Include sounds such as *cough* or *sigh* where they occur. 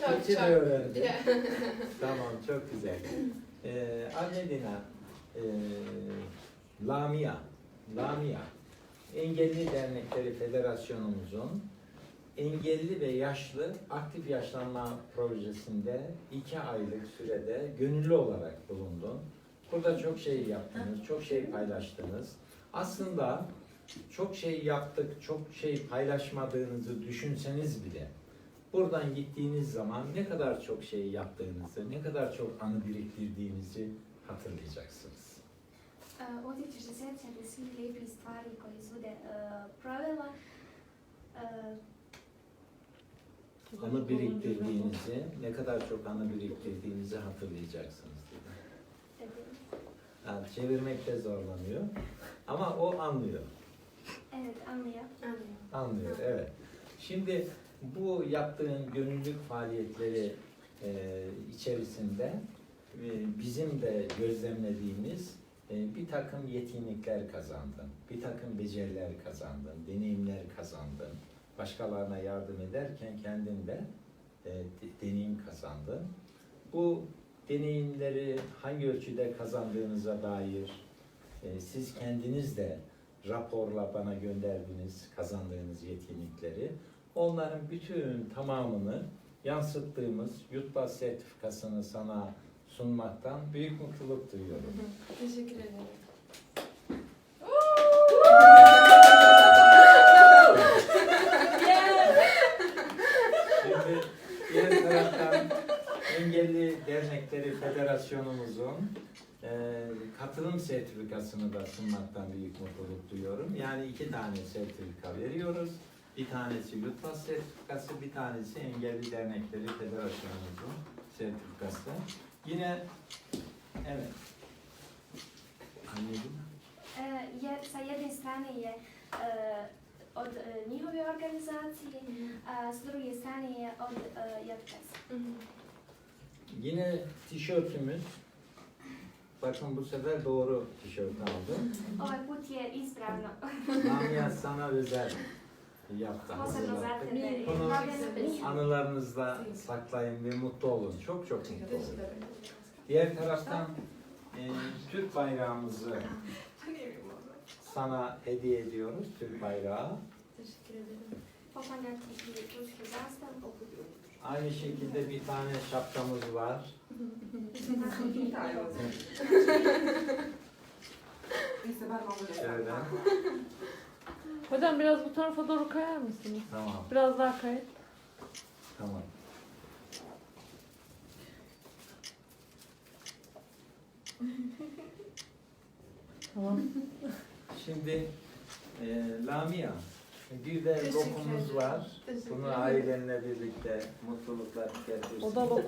Çok Türkçe çok. de. *laughs* Tamam, çok güzel. Ee, Almedina, e, Lamia, Lamia, Engelli Dernekleri Federasyonumuzun engelli ve yaşlı aktif yaşlanma projesinde iki aylık sürede gönüllü olarak bulundun. Burada çok şey yaptınız, çok şey paylaştınız. Aslında çok şey yaptık, çok şey paylaşmadığınızı düşünseniz bile buradan gittiğiniz zaman ne kadar çok şey yaptığınızı, ne kadar çok anı biriktirdiğinizi hatırlayacaksınız. Uh, Osjećaš se sjećati svih lijepih stvari koje izvode uh, provela. Uh, Anı biriktirdiğinizi, ne kadar çok anı biriktirdiğinizi hatırlayacaksınız dedi. dedi. Yani çevirmekte zorlanıyor ama o anlıyor. Evet anlıyor. Anlıyor, evet. Şimdi bu yaptığın gönüllülük faaliyetleri e, içerisinde e, bizim de gözlemlediğimiz e, bir takım yetkinlikler kazandın, bir takım beceriler kazandın, deneyimler kazandın. Başkalarına yardım ederken kendin de e, de- deneyim kazandın. Bu deneyimleri hangi ölçüde kazandığınıza dair e, siz kendiniz de raporla bana gönderdiğiniz kazandığınız yetkinlikleri onların bütün tamamını yansıttığımız Yurtbaz sertifikasını sana sunmaktan büyük mutluluk duyuyorum. Teşekkür ederim. Şimdi diğer taraftan Engelli Dernekleri Federasyonumuzun e, katılım sertifikasını da sunmaktan büyük mutluluk duyuyorum. Yani iki tane sertifika veriyoruz. Bir tanesi Yurtbaz sertifikası, bir tanesi Engelli Dernekleri Federasyonumuzun sertifikası. Yine evet. Anladım. Je, sa jedne strane je uh, od uh, njihove organizacije, a s druge strane je od uh, JPS. Yine tişörtümüz. Bakın bu sefer doğru tişört aldım. Ovaj put je ispravno. Lamia sana özel yaptı. Posebno hazırlattı. tebe. je Bunu. Anılarınızda saklayın ve mutlu olun. Çok çok mutlu olun. Diğer taraftan e, Türk bayrağımızı sana hediye ediyoruz. Türk bayrağı. Teşekkür ederim. Poklanja ti i tursku zastavu. Aynı şekilde bir tane şapkamız var. *laughs* Hocam biraz bu tarafa doğru kayar mısınız? Tamam. Biraz daha kayın. Tamam. Tamam. Şimdi e, Lamia, bir de lokumuz var. Bunu ailenle birlikte mutluluklar tüketirsin. O da lokum.